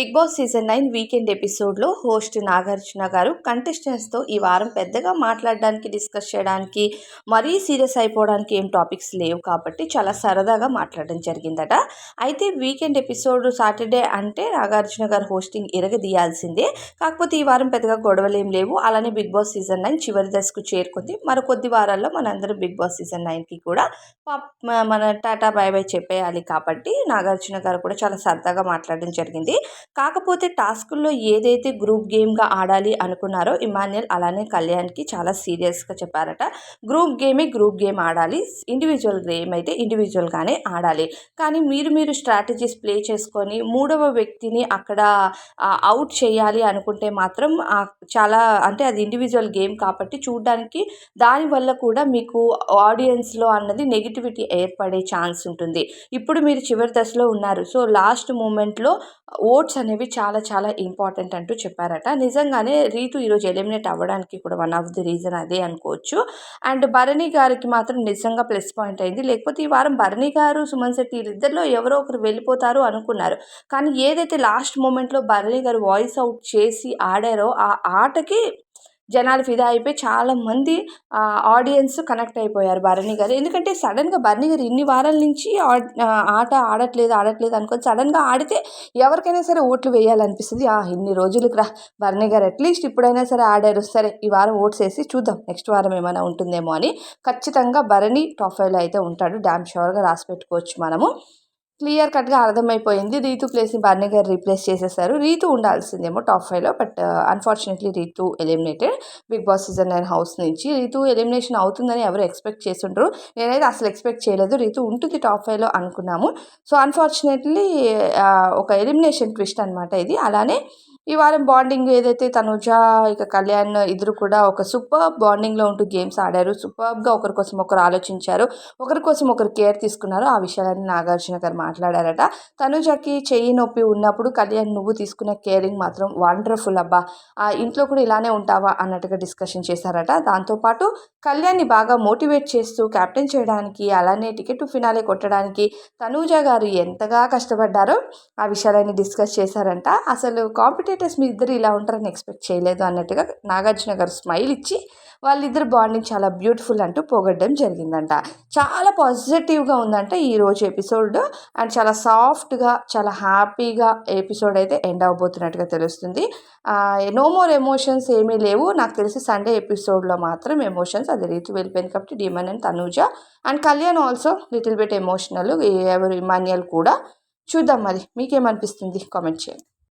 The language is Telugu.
Bigg Boss season nine weekend ఎపిసోడ్లో హోస్ట్ నాగార్జున గారు కంటెస్టెంట్స్తో ఈ వారం పెద్దగా మాట్లాడడానికి డిస్కస్ చేయడానికి మరీ సీరియస్ అయిపోవడానికి ఏం టాపిక్స్ లేవు కాబట్టి చాలా సరదాగా మాట్లాడడం జరిగిందట. అయితే వీకెండ్ ఎపిసోడ్ సాటర్డే అంటే నాగార్జున గారు హోస్టింగ్ ఇరగదీయాల్సిందే. కాకపోతే ఈ వారం పెద్దగా గొడవలు ఏం లేవు. అలానే బిగ్ బాస్ సీజన్ నైన్ చివరి దశకు చేరుకుంది. మరో కొద్ది వారాల్లో మనందరం బిగ్ బాస్ సీజన్ నైన్కి కూడా మన టాటా బై బై చెప్పేయాలి కాబట్టి నాగార్జున గారు కూడా చాలా సరదాగా మాట్లాడడం జరిగింది. కాకపోతే టాస్కుల్లో ఏదైతే గ్రూప్ గేమ్గా ఆడాలి అనుకున్నారో ఇమాన్యుయల్ అలానే కళ్యాణ్కి చాలా సీరియస్గా చెప్పారట. గ్రూప్ గేమే గ్రూప్ గేమ్ ఆడాలి. ఇండివిజువల్ గేమ్ అయితే ఇండివిజువల్గానే ఆడాలి. కానీ మీరు మీరు స్ట్రాటజీస్ ప్లే చేసుకొని మూడవ వ్యక్తిని అక్కడ అవుట్ చేయాలి అనుకుంటే మాత్రం చాలా అంటే అది ఇండివిజువల్ గేమ్ కాబట్టి చూడడానికి దానివల్ల కూడా మీకు ఆడియన్స్లో అన్నది నెగిటివిటీ ఏర్పడే ఛాన్స్ ఉంటుంది. ఇప్పుడు మీరు చివరి దశలో ఉన్నారు. సో లాస్ట్ మూమెంట్లో ఓట్స్ అనేవి చాలా చాలా ఇంపార్టెంట్ అంటూ చెప్పారట. నిజంగానే రీతు ఈరోజు ఎలిమినేట్ అవ్వడానికి కూడా వన్ ఆఫ్ ది రీజన్ అదే అనుకోవచ్చు. అండ్ భరణి గారికి మాత్రం నిజంగా ప్లస్ పాయింట్ అయింది. లేకపోతే ఈ వారం భరణి గారు సుమన్ శెట్టి ఇద్దరిలో ఎవరో ఒకరు వెళ్ళిపోతారు అనుకున్నారు. కానీ ఏదైతే లాస్ట్ మూమెంట్లో భరణి గారు వాయిస్ అవుట్ చేసి ఆడారో ఆ ఆటకి జనాలు ఫిదా అయిపోయి చాలామంది ఆడియన్స్ కనెక్ట్ అయిపోయారు భరణి గారు. ఎందుకంటే సడన్గా భరణి గారు ఇన్ని వారాల నుంచి ఆట ఆడట్లేదు ఆడట్లేదు అనుకొని సడన్గా ఆడితే ఎవరికైనా సరే ఓట్లు వేయాలనిపిస్తుంది. ఆ ఇన్ని రోజులకు రా భరణి గారు అట్లీస్ట్ ఇప్పుడైనా సరే ఆడారు. సరే ఈ వారం ఓట్స్ వేసి చూద్దాం నెక్స్ట్ వారం ఏమైనా ఉంటుందేమో అని. ఖచ్చితంగా భరణి టాప్ ఫైవ్లో అయితే ఉంటాడు. డ్యామ్ షూర్గా రాసి పెట్టుకోవచ్చు మనము. క్లియర్ కట్గా అర్థమైపోయింది. రీతు ప్లేస్ని బర్నీ గారు రీప్లేస్ చేసేసారు. రీతు ఉండాల్సిందేమో టాప్ ఫైవ్లో but unfortunately Ritu eliminated Bigg Boss season nine house నుంచి. రీతు ఎలిమినేషన్ అవుతుందని ఎవరు ఎక్స్పెక్ట్ చేస్తుంటారు నేనైతే అసలు ఎక్స్పెక్ట్ చేయలేదు. రీతు ఉంటుంది టాప్ ఫైవ్లో అనుకున్నాము. సో అన్ఫార్చునేట్లీ ఒక ఎలిమినేషన్ ట్విస్ట్ అనమాట ఇది. అలానే ఈ వారం బాండింగ్ ఏదైతే తనుజ ఇక కళ్యాణ్ ఇద్దరు కూడా ఒక సూపర్ బాండింగ్లో ఉంటూ గేమ్స్ ఆడారు. సూపర్గా ఒకరి కోసం ఒకరు ఆలోచించారు. ఒకరి కోసం ఒకరు కేర్ తీసుకున్నారు. ఆ విషయాలన్నీ నాగార్జున గారు మాట్లాడారట. తనుజకి చెయ్యి నొప్పి ఉన్నప్పుడు కళ్యాణ్ నువ్వు తీసుకున్న కేరింగ్ మాత్రం వండర్ఫుల్ అబ్బా! ఆ ఇంట్లో కూడా ఇలానే ఉంటావా? అన్నట్టుగా డిస్కషన్ చేశారట. దాంతోపాటు కళ్యాణ్ని బాగా మోటివేట్ చేస్తూ క్యాప్టెన్ చేయడానికి అలానే టికెట్ ఫినాలే కొట్టడానికి తనూజ గారు ఎంతగా కష్టపడ్డారో ఆ విషయాలన్నీ డిస్కస్ చేశారంట. అసలు కాంపిటేట్ క్రియేటర్స్ మీ ఇద్దరు ఇలా ఉంటారని ఎక్స్పెక్ట్ చేయలేదు అన్నట్టుగా నాగార్జున గారు స్మైల్ ఇచ్చి వాళ్ళిద్దరు బాండింగ్ చాలా బ్యూటిఫుల్ అంటూ పోగొట్టడం జరిగిందంట. చాలా పాజిటివ్గా ఉందంట ఈరోజు ఎపిసోడ్ అండ్ చాలా సాఫ్ట్గా చాలా హ్యాపీగా ఎపిసోడ్ అయితే ఎండ్ అవబోతున్నట్టుగా తెలుస్తుంది. నో మోర్ ఎమోషన్స్ ఏమీ లేవు. నాకు తెలిసి సండే ఎపిసోడ్లో మాత్రం ఎమోషన్స్ అది రీతి వెళ్ళిపోయింది కాబట్టి Demon and Tanuja and Kalyan also little bit emotional ఎవరు ఇమాన్యుయల్ కూడా చూద్దాం మరి. మీకేమనిపిస్తుంది? కామెంట్ చేయండి.